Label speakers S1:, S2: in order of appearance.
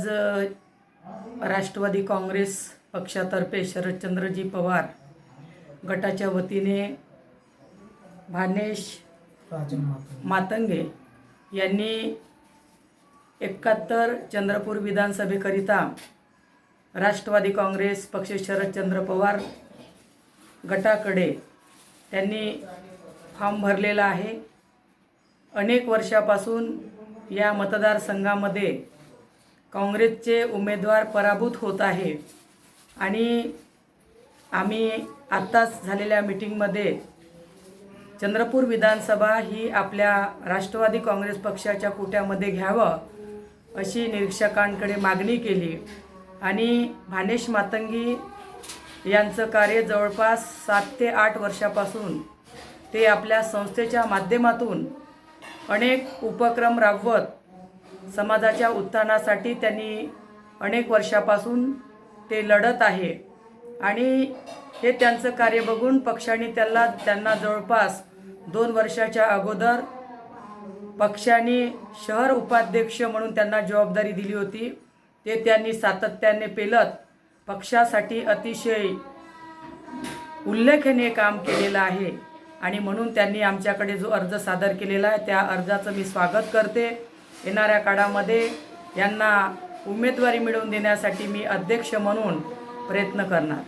S1: आज राष्ट्रवादी काँग्रेस पक्षातर्फे शरदचंद्रजी पवार गटाच्या वतीने भानेश मातंगे यांनी एकाहत्तर चंद्रपूर विधानसभेकरिता राष्ट्रवादी काँग्रेस पक्ष शरदचंद्र पवार गटाकडे त्यांनी फॉर्म भरलेला आहे. अनेक वर्षापासून या मतदारसंघामध्ये काँग्रेसचे उमेदवार पराभूत होत आहे. आणि आम्ही आत्ताच झालेल्या मिटिंगमध्ये चंद्रपूर विधानसभा ही आपल्या राष्ट्रवादी काँग्रेस पक्षाच्या कोट्यामध्ये घ्यावं अशी निरीक्षकांकडे मागणी केली. आणि भानेश मातंगी यांचं कार्य जवळपास सात ते आठ वर्षापासून ते आपल्या संस्थेच्या माध्यमातून अनेक उपक्रम राबवत समाजाच्या उत्थानासाठी त्यांनी अनेक वर्षापासून ते लढत आहे. आणि हे त्यांचं कार्य बघून पक्षाने त्याला त्यांना जवळपास दोन वर्षाच्या अगोदर पक्षाने शहर उपाध्यक्ष म्हणून त्यांना जबाबदारी दिली होती. ते त्यांनी सातत्याने पेलत पक्षासाठी अतिशय उल्लेखनीय काम केलेलं आहे. आणि म्हणून त्यांनी आमच्याकडे जो अर्ज सादर केलेला आहे त्या अर्जाचं मी स्वागत करते. येणाऱ्या काळामध्ये यांना उमेदवारी मिळवून देण्यासाठी मी अध्यक्ष म्हणून प्रयत्न करणार.